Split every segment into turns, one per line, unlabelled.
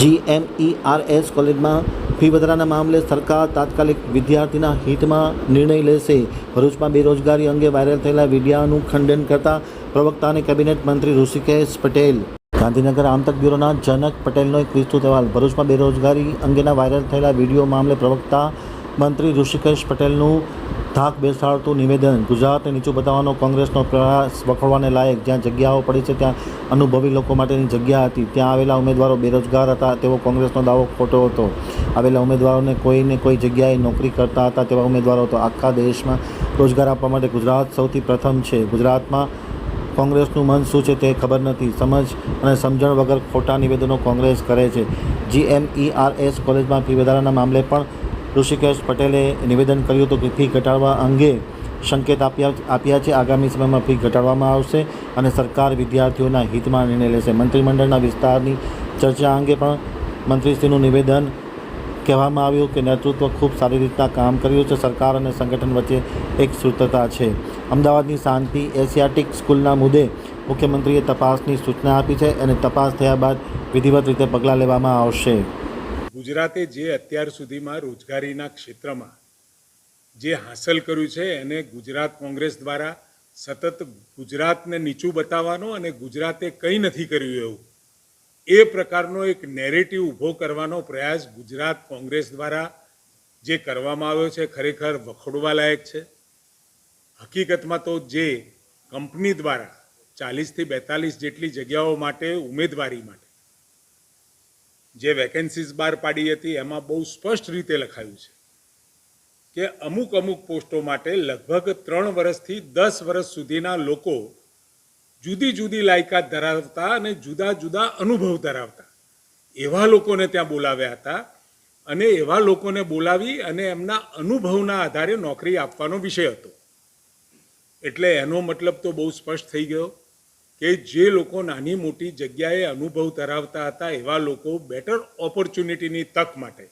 GMERS કોલેજમાં fee વધારાના મામલે સરકાર તાત્કાલિક વિદ્યાર્થીના હિતમાં નિર્ણય લેશે. ભરૂચમાં બેરોજગારી અંગે વાયરલ થયેલા વિડીયાનું ખંડન કરતા પ્રવક્તા અને કેબિનેટ મંત્રી ઋષિકેશ પટેલ. ગાંધીનગર આમતક બ્યુરોના જનક પટેલનો એક વિસ્તૃત અહેવાલ. ભરૂચમાં બેરોજગારી અંગેના વાયરલ થયેલા વીડિયો મામલે પ્રવક્તા મંત્રી ઋષિકેશ પટેલનું ધાક બેસાડતું નિવેદન. ગુજરાતને નીચું બતાવવાનો કોંગ્રેસનો પ્રયાસ વખોડવાને લાયક. જ્યાં જગ્યાઓ પડી છે, ત્યાં અનુભવી લોકો માટેની જગ્યા હતી. ત્યાં આવેલા ઉમેદવારો બેરોજગાર હતા, તેવો કોંગ્રેસનો દાવો ખોટો હતો. આવેલા ઉમેદવારોને કોઈને કોઈ જગ્યાએ નોકરી કરતા હતા તેવા ઉમેદવારો હતો આખા દેશમાં રોજગાર આપવા માટે ગુજરાત સૌથી પ્રથમ છે. ગુજરાતમાં કોંગ્રેસનું મન શું છે તે ખબર નથી. સમજ અને સમજણ વગર ખોટા નિવેદનો કોંગ્રેસ કરે છે. જીએમઈઆરએસ કોલેજમાં ફી વધારાના મામલે પણ ઋષિકેશ પટેલે નિવેદન કર્યું હતું કે ફી ઘટાડવા અંગે સંકેત આપ્યા આપ્યા છે. આગામી સમયમાં ફી ઘટાડવામાં આવશે અને સરકાર વિદ્યાર્થીઓના હિતમાં નિર્ણય લેશે. મંત્રીમંડળના વિસ્તારની ચર્ચા અંગે પણ મંત્રીશ્રીનું નિવેદન કહેવામાં આવ્યું કે નેતૃત્વ ખૂબ સારી રીતના કામ કર્યું છે. સરકાર અને સંગઠન વચ્ચે એક શ્રુતતા છે. અમદાવાદની શાંતિ એશિયાટિક સ્કૂલના મુદ્દે મુખ્યમંત્રીએ તપાસની સૂચના આપી છે અને તપાસ થયા બાદ વિધિવત રીતે પગલાં લેવામાં આવશે.
ગુજરાતે જે અત્યાર સુધીમાં રોજગારીના ક્ષેત્રમાં જે હાંસલ કર્યું છે એને ગુજરાત કોંગ્રેસ દ્વારા સતત ગુજરાતને નીચું બતાવવાનો અને ગુજરાતે કંઈ નથી કર્યું એવું, એ પ્રકારનો એક નેરેટિવ ઊભો કરવાનો પ્રયાસ ગુજરાત કોંગ્રેસ દ્વારા જે કરવામાં આવ્યો છે ખરેખર વખોડવા લાયક છે. હકીકતમાં તો જે કંપની દ્વારા ચાલીસથી બેતાલીસ જેટલી જગ્યાઓ માટે ઉમેદવારી માટે જે વેકેન્સીઝ બહાર પાડી હતી, એમાં બહુ સ્પષ્ટ રીતે લખાયું છે કે અમુક અમુક પોસ્ટો માટે લગભગ ત્રણ વર્ષથી દસ વર્ષ સુધીના લોકો જુદી જુદી લાયકાત ધરાવતા અને જુદા જુદા અનુભવ ધરાવતા. એવા લોકોને ત્યાં બોલાવ્યા હતા અને એવા લોકોને બોલાવી અને એમના અનુભવના આધારે નોકરી આપવાનો વિષય હતો. એટલે એનો મતલબ તો બહુ સ્પષ્ટ થઈ ગયો. કે જે લોકો નાની મોટી જગ્યાએ અનુભવ ધરાવતા હતા, એવા લોકો બેટર ઓપોર્ચ્યુનિટીની તક માટે,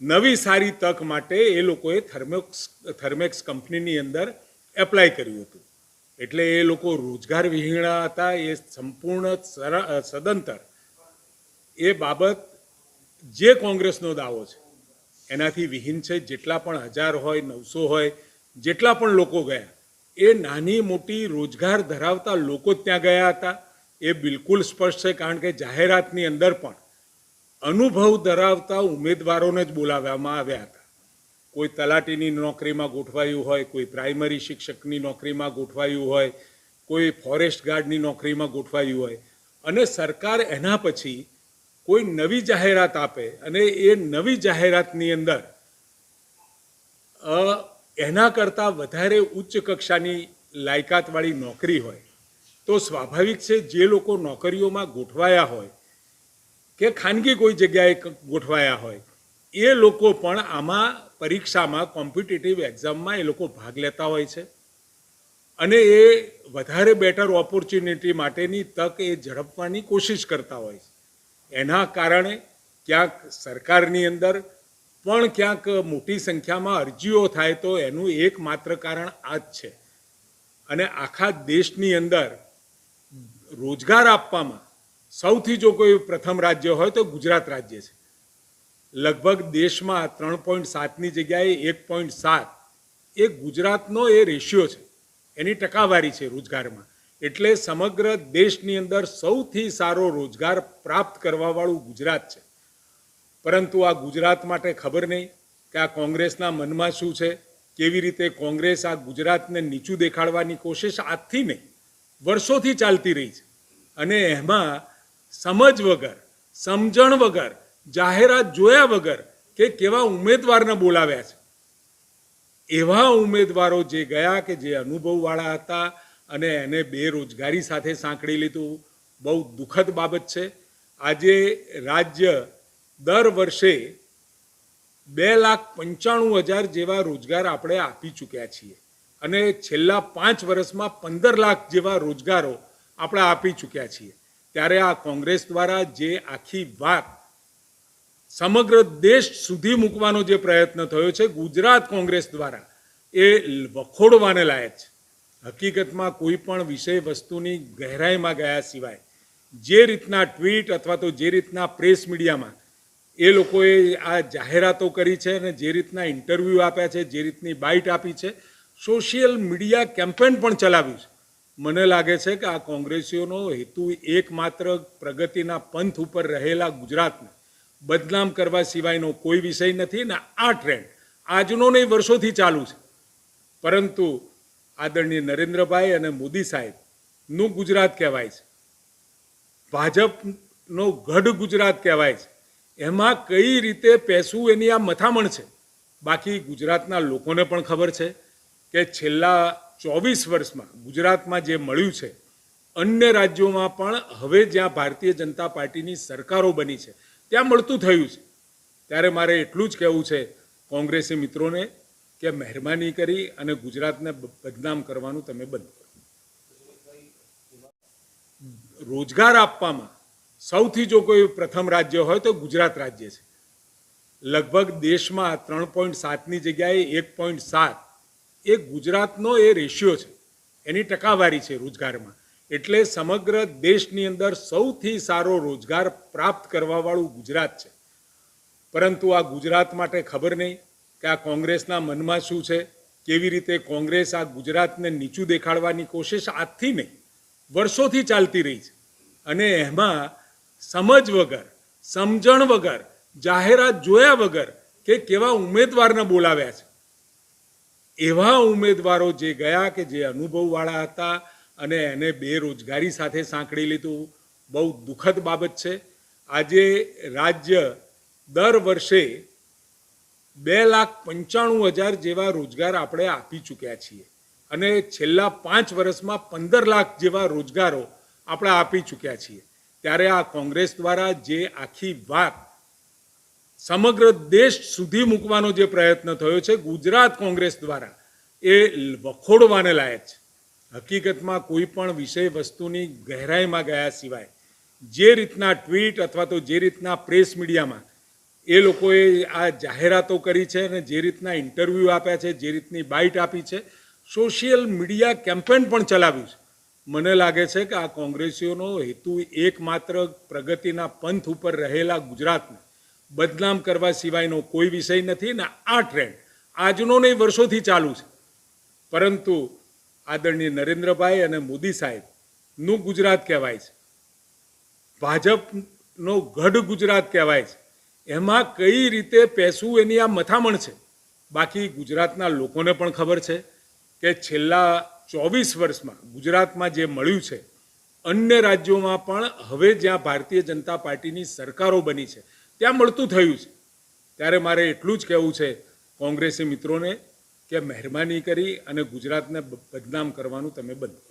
નવી સારી તક માટે એ લોકોએ થર્મેક્સ થર્મેક્સ કંપનીની અંદર એપ્લાય કર્યું હતું. એટલે એ લોકો રોજગાર વિહીણા હતા, એ સંપૂર્ણ સદંતર. એ બાબત જે કોંગ્રેસનો દાવો છે, એનાથી વિહીન છે, જેટલા પણ હજાર હોય, નવસો હોય, જેટલા પણ લોકો ગયા એ નાની મોટી રોજગાર ધરાવતા લોકો ત્યાં ગયા હતા. એ બિલકુલ સ્પષ્ટ છે, કારણ કે જાહેરાતની અંદર પણ અનુભવ ધરાવતા ઉમેદવારોને જ બોલાવવામાં આવ્યા હતા. કોઈ તલાટીની નોકરીમાં ગોઠવાયું હોય, કોઈ પ્રાઇમરી શિક્ષકની નોકરીમાં ગોઠવાયું હોય, કોઈ ફોરેસ્ટ ગાર્ડની નોકરીમાં ગોઠવાયું હોય. અને સરકાર એના પછી કોઈ નવી જાહેરાત આપે અને એ નવી જાહેરાતની અંદર એના કરતાં વધારે ઉચ્ચ કક્ષાની લાયકાતવાળી નોકરી હોય, તો સ્વાભાવિક છે જે લોકો નોકરીઓમાં ગોઠવાયા હોય કે ખાનગી કોઈ જગ્યાએ ગોઠવાયા હોય, એ લોકો પણ આમાં પરીક્ષામાં કોમ્પિટિટિવ એક્ઝામમાં એ લોકો ભાગ લેતા હોય છે. અને એ વધારે બેટર ઓપોર્ચ્યુનિટી માટેની તક એ ઝડપવાની કોશિશ કરતા હોય છે. એના કારણે ક્યાંક સરકારની અંદર પણ ક્યાંક મોટી સંખ્યામાં અરજીઓ થાય તો એનું એકમાત્ર કારણ આ જ છે. અને આખા દેશની અંદર રોજગાર આપવામાં સૌથી જો કોઈ પ્રથમ રાજ્ય હોય તો ગુજરાત રાજ્ય છે. લગભગ દેશમાં ત્રણ પોઈન્ટ સાતની જગ્યાએ એક પોઈન્ટ સાત એ ગુજરાતનો એ રેશિયો છે. એની ટકાવારી છે રોજગારમાં. એટલે સમગ્ર દેશની અંદર સૌથી સારો રોજગાર પ્રાપ્ત કરવાવાળું ગુજરાત છે. પરંતુ આ ગુજરાત માટે ખબર નહીં કે આ કોંગ્રેસના મનમાં શું છે, કેવી રીતે કોંગ્રેસ આ ગુજરાતને નીચું દેખાડવાની કોશિશ આજથી નહીં, વર્ષોથી ચાલતી રહી છે. અને એમાં સમજ વગર, સમજણ વગર, જાહેરાત જોયા વગર કે કેવા ઉમેદવારને બોલાવ્યા છે. એવા ઉમેદવારો જે ગયા કે જે અનુભવવાળા હતા અને એને બેરોજગારી સાથે સાંકળી લીધું, બહુ દુઃખદ બાબત છે. આજે રાજ્ય દર વર્ષે બે લાખ પંચાણું હજાર જેવા રોજગાર આપણે આપી ચૂક્યા છીએ. અને છેલ્લા પાંચ વર્ષમાં પંદર લાખ જેવા રોજગારો આપણે આપી ચૂક્યા છીએ. ત્યારે આ કોંગ્રેસ દ્વારા જે આખી વાત સમગ્ર દેશ સુધી મૂકવાનો જે પ્રયત્ન થયો છે, ગુજરાત કોંગ્રેસ દ્વારા, એ વખોડવાને લાયક છે. હકીકતમાં કોઈ પણ વિષય વસ્તુની ગહેરાઈમાં ગયા સિવાય, જે રીતના ટ્વીટ અથવા તો જે રીતના પ્રેસ મીડિયામાં એ લોકોએ આ જાહેરાતો કરી છે અને જે રીતના ઇન્ટરવ્યૂ આપ્યા છે, જે રીતની બાઇટ આપી છે સોશિયલ મીડિયા કેમ્પેન પણ ચલાવ્યું છે. મને લાગે છે કે આ કોંગ્રેસીઓનો હેતુ એકમાત્ર પ્રગતિના પંથ ઉપર રહેલા ગુજરાતને બદનામ કરવા સિવાયનો કોઈ વિષય નથી ને આ ટ્રેન્ડ આજનો નહીં, વર્ષોથી ચાલુ છે. પરંતુ આદરણીય નરેન્દ્રભાઈ અને મોદી સાહેબનું ગુજરાત કહેવાય છે. ભાજપનો ગઢ ગુજરાત કહેવાય છે. એમાં કઈ રીતે પેસવું એની આ મથામણ છે? બાકી ગુજરાતના લોકોને પણ ખબર છે કે છેલ્લા ચોવીસ વર્ષમાં ગુજરાતમાં જે મળ્યું છે, અન્ય રાજ્યોમાં પણ હવે જ્યાં ભારતીય જનતા પાર્ટીની સરકારો બની છે, ત્યાં મળતું થયું છે. ત્યારે મારે એટલું જ કહેવું છે કોંગ્રેસી મિત્રોને કે મહેરબાની કરી અને ગુજરાતને બદનામ કરવાનું તમે બંધ કરો. રોજગાર આપવામાં સૌથી જો કોઈ પ્રથમ રાજ્ય હોય તો ગુજરાત રાજ્ય છે. લગભગ દેશમાં ત્રણ પોઈન્ટ સાતની જગ્યાએ એક પોઈન્ટ સાત. એ ગુજરાતનો એ રેશિયો છે. એની ટકાવારી છે રોજગારમાં. એટલે સમગ્ર દેશની અંદર સૌથી સારો રોજગાર પ્રાપ્ત કરવાવાળું ગુજરાત છે. પરંતુ આ ગુજરાત માટે ખબર નહીં કે આ કોંગ્રેસના મનમાં શું છે? કેવી રીતે કોંગ્રેસ આ ગુજરાતને નીચું દેખાડવાની કોશિશ આજથી નહીં, વર્ષોથી ચાલતી રહી છે. અને એમાં સમજ વગર, સમજણ વગર, જાહેરાત જોયા વગર કે કેવા ઉમેદવારને બોલાવ્યા છે. એવા ઉમેદવારો જે ગયા કે જે અનુભવવાળા હતા અને એને બેરોજગારી સાથે સાંકળી લીધું, બહુ દુઃખદ બાબત છે. આજે રાજ્ય દર વર્ષે બે લાખ પંચાણું હજાર જેવા રોજગાર આપણે આપી ચૂક્યા છીએ અને છેલ્લા પાંચ વર્ષમાં પંદર લાખ જેવા રોજગારો આપણે આપી ચૂક્યા છીએ. ત્યારે આ કોંગ્રેસ દ્વારા જે આખી વાત સમગ્ર દેશ સુધી મૂકવાનો જે પ્રયત્ન થયો છે, ગુજરાત કોંગ્રેસ દ્વારા, એ વખોડવાને લાયક છે. હકીકતમાં કોઈ પણ વિષય વસ્તુની ગહેરાઈમાં ગયા સિવાય, જે રીતના ટ્વીટ અથવા તો જે રીતના પ્રેસ મીડિયામાં એ લોકોએ આ જાહેરાતો કરી છે અને જે રીતના ઇન્ટરવ્યૂ આપ્યા છે, જે રીતની બાઇટ આપી છે, સોશિયલ મીડિયા કેમ્પેન પણ ચલાવ્યું છે. મને લાગે છે કે આ કોંગ્રેસીઓનો હેતુ એકમાત્ર પ્રગતિના પંથ ઉપર રહેલા ગુજરાતને બદનામ કરવા સિવાયનો કોઈ વિષય નથી ને આ ટ્રેન્ડ આજનો નહીં, વર્ષોથી ચાલુ છે. પરંતુ આદરણીય નરેન્દ્રભાઈ અને મોદી સાહેબનું ગુજરાત કહેવાય છે. ભાજપનો ગઢ ગુજરાત કહેવાય છે. એમાં કઈ રીતે પેસવું એની આ મથામણ છે? બાકી ગુજરાતના લોકોને પણ ખબર છે કે છેલ્લા ચોવીસ વર્ષમાં ગુજરાતમાં જે મળ્યું છે, અન્ય રાજ્યોમાં પણ હવે જ્યાં ભારતીય જનતા પાર્ટીની સરકારો બની છે, ત્યાં મળતું થયું છે. ત્યારે મારે એટલું જ કહેવું છે કોંગ્રેસી મિત્રોને કે મહેરબાની કરી અને ગુજરાતને બદનામ કરવાનું તમે બંધ